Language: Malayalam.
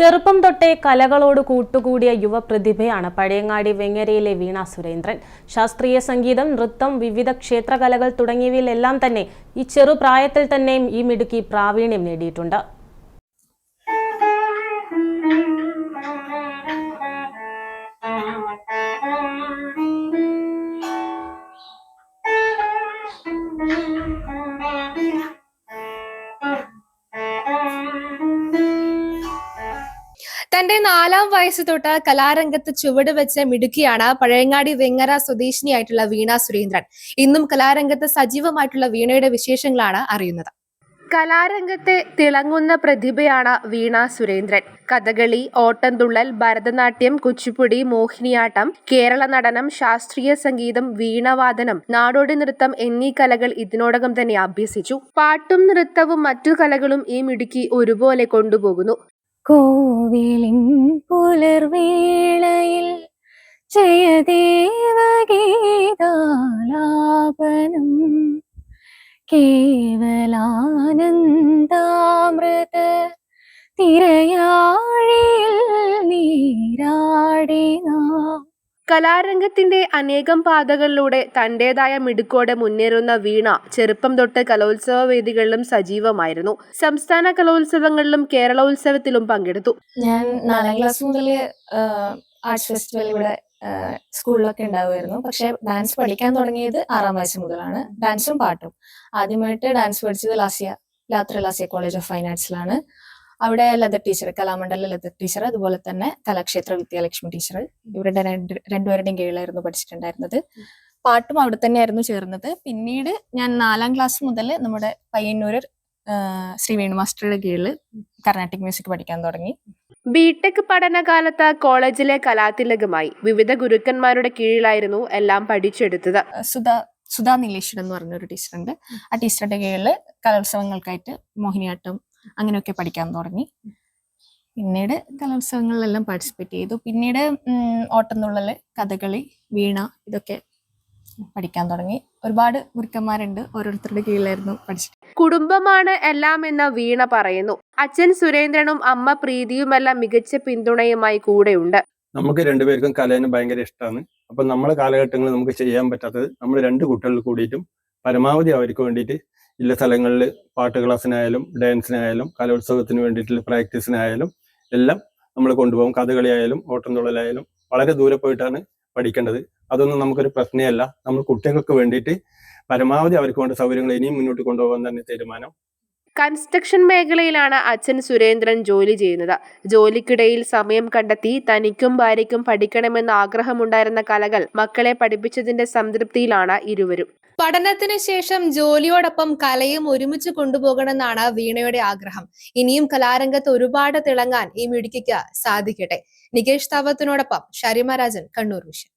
ചെറുപ്പം തൊട്ടേ കലകളോട് കൂട്ടുകൂടിയ യുവപ്രതിഭയാണ് പഴയങ്ങാടി വെങ്ങരയിലെ വീണ സുരേന്ദ്രൻ. ശാസ്ത്രീയ സംഗീതം നൃത്തം വിവിധ ക്ഷേത്രകലകൾ തുടങ്ങിയവയിലെല്ലാം തന്നെ ഈ ചെറുപ്രായത്തിൽ തന്നെയും ഈ മിടുക്കി പ്രാവീണ്യം നേടിയിട്ടുണ്ട്. തന്റെ നാലാം വയസ്സ് തൊട്ട് കലാരംഗത്ത് ചുവട് വെച്ച മിടുക്കിയാണ് പഴയങ്ങാടി വെങ്ങര സ്വദേശിനിയായിട്ടുള്ള വീണ സുരേന്ദ്രൻ. ഇന്നും കലാരംഗത്ത് സജീവമായിട്ടുള്ള വീണയുടെ വിശേഷങ്ങളാണ് അറിയുന്നത്. കലാരംഗത്തെ തിളങ്ങുന്ന പ്രതിഭയാണ് വീണ സുരേന്ദ്രൻ. കഥകളി ഓട്ടംതുള്ളൽ ഭരതനാട്യം കുച്ചിപ്പുടി മോഹിനിയാട്ടം കേരള നടനം ശാസ്ത്രീയ സംഗീതം വീണവാദനം നാടോടി നൃത്തം എന്നീ കലകൾ ഇതിനോടകം തന്നെ അഭ്യസിച്ചു. പാട്ടും നൃത്തവും മറ്റു കലകളും ഈ മിടുക്കി ഒരുപോലെ കൊണ്ടുപോകുന്നു. കോവിലിൻ പുലർവേളയിൽ ജയദേവഗീതാലാപനം. കേവലാനന്ദാമൃത തിരയാഴിയിൽ നീരാടിന കലാരംഗത്തിന്റെ അനേകം പാതകളിലൂടെ തന്റേതായ മിടുക്കോടെ മുന്നേറുന്ന വീണ ചെറുപ്പം തൊട്ട് കലോത്സവ വേദികളിലും സജീവമായിരുന്നു. സംസ്ഥാന കലോത്സവങ്ങളിലും കേരളോത്സവത്തിലും പങ്കെടുത്തു. ഞാൻ നാലാം ക്ലാസ് മുതൽ ആർട്സ് ഫെസ്റ്റിവൽ ഇവിടെ സ്കൂളിലൊക്കെ ഉണ്ടാവുമായിരുന്നു. പക്ഷെ ഡാൻസ് പഠിക്കാൻ തുടങ്ങിയത് ആറാം വയസ്സ് മുതലാണ്. ഡാൻസും പാട്ടും. ആദ്യമായിട്ട് ഡാൻസ് പഠിച്ചത് ലാസിയ ലാത്ര ലാസിയ കോളേജ് ഓഫ് ഫൈൻ ആർട്സിലാണ്. അവിടെ ലത ടീച്ചർ കലാമണ്ഡല ലത ടീച്ചർ അതുപോലെ തന്നെ കലാക്ഷേത്ര വിദ്യാലക്ഷ്മി ടീച്ചർ ഇവരുടെ രണ്ട് രണ്ടുപേരുടെയും കീഴിലായിരുന്നു പഠിച്ചിട്ടുണ്ടായിരുന്നത്. പാട്ടും അവിടെ തന്നെയായിരുന്നു ചേർന്നത്. പിന്നീട് ഞാൻ നാലാം ക്ലാസ് മുതൽ നമ്മുടെ പയ്യന്നൂർ ശ്രീ വേണു മാസ്റ്ററുടെ കീഴിൽ കർണാട്ടിക് മ്യൂസിക് പഠിക്കാൻ തുടങ്ങി. ബിടെക് പഠനകാലത്ത് കോളേജിലെ കലാതിലകമായി വിവിധ ഗുരുക്കന്മാരുടെ കീഴിലായിരുന്നു എല്ലാം പഠിച്ചെടുത്തത്. സുധാ സുധാ നീലേശ്വരൻ എന്ന് പറഞ്ഞ ഒരു ടീച്ചറുണ്ട് ആ ടീച്ചറുടെ കീഴിൽ കലോത്സവങ്ങൾക്കായിട്ട് മോഹിനിയാട്ടം അങ്ങനെയൊക്കെ പഠിക്കാൻ തുടങ്ങി. പിന്നീട് കലോത്സവങ്ങളിലെല്ലാം പാർട്ടിസിപ്പേറ്റ് ചെയ്തു. പിന്നീട് ഓട്ടംതുള്ളൽ ഓട്ടംതുള്ളൽ കഥകളി വീണ ഇതൊക്കെ പഠിക്കാൻ തുടങ്ങി. ഒരുപാട് ഗുരുക്കന്മാരുണ്ട്. ഓരോരുത്തരുടെ കീഴിലായിരുന്നു പഠിച്ചിട്ട് കുടുംബമാണ് എല്ലാം എന്ന വീണ പറയുന്നു. അച്ഛൻ സുരേന്ദ്രനും അമ്മ പ്രീതിയുമെല്ലാം മികച്ച പിന്തുണയുമായി കൂടെയുണ്ട്. നമുക്ക് രണ്ടുപേർക്കും കലേനെ ഭയങ്കര ഇഷ്ടമാണ് അപ്പം നമ്മളെ കാലഘട്ടങ്ങളിൽ നമുക്ക് ചെയ്യാൻ പറ്റാത്തത് നമ്മൾ രണ്ട് കുട്ടികൾ കൂടിയിട്ടും പരമാവധി അവർക്ക് വേണ്ടിയിട്ട് ഇല്ല സ്ഥലങ്ങളിൽ പാട്ട് ക്ലാസ്സിനായാലും ഡാൻസിനായാലും കലോത്സവത്തിന് വേണ്ടിയിട്ടുള്ള പ്രാക്ടീസിനായാലും എല്ലാം നമ്മൾ കൊണ്ടുപോകും. കഥകളിയായാലും ഓട്ടംതുള്ളലായാലും വളരെ ദൂരെ പോയിട്ടാണ് പഠിക്കേണ്ടത്. അതൊന്നും നമുക്കൊരു പ്രശ്നമല്ല. നമ്മൾ കുട്ടികൾക്ക് വേണ്ടിയിട്ട് പരമാവധി അവർക്ക് വേണ്ട സൗകര്യങ്ങൾ ഇനിയും മുന്നോട്ട് കൊണ്ടുപോകാൻ തന്നെ തീരുമാനം. കൺസ്ട്രക്ഷൻ മേഖലയിലാണ് അച്ഛൻ സുരേന്ദ്രൻ ജോലി ചെയ്യുന്നത്. ജോലിക്കിടയിൽ സമയം കണ്ടെത്തി തനിക്കും ഭാര്യയ്ക്കും പഠിക്കണമെന്ന ആഗ്രഹമുണ്ടായിരുന്ന കലകൾ മക്കളെ പഠിപ്പിച്ചതിന്റെ സംതൃപ്തിയിലാണ് ഇരുവരും. പഠനത്തിന് ശേഷം ജോലിയോടൊപ്പം കലയും ഒരുമിച്ച് കൊണ്ടുപോകണമെന്നാണ് വീണയുടെ ആഗ്രഹം. ഇനിയും കലാരംഗത്ത് ഒരുപാട് തിളങ്ങാൻ ഈ മിടുക്കിക്ക് സാധിക്കട്ടെ. നികേഷ് താവത്തിനോടൊപ്പം ഷരിമ രാജൻ കണ്ണൂർ വിഷൻ.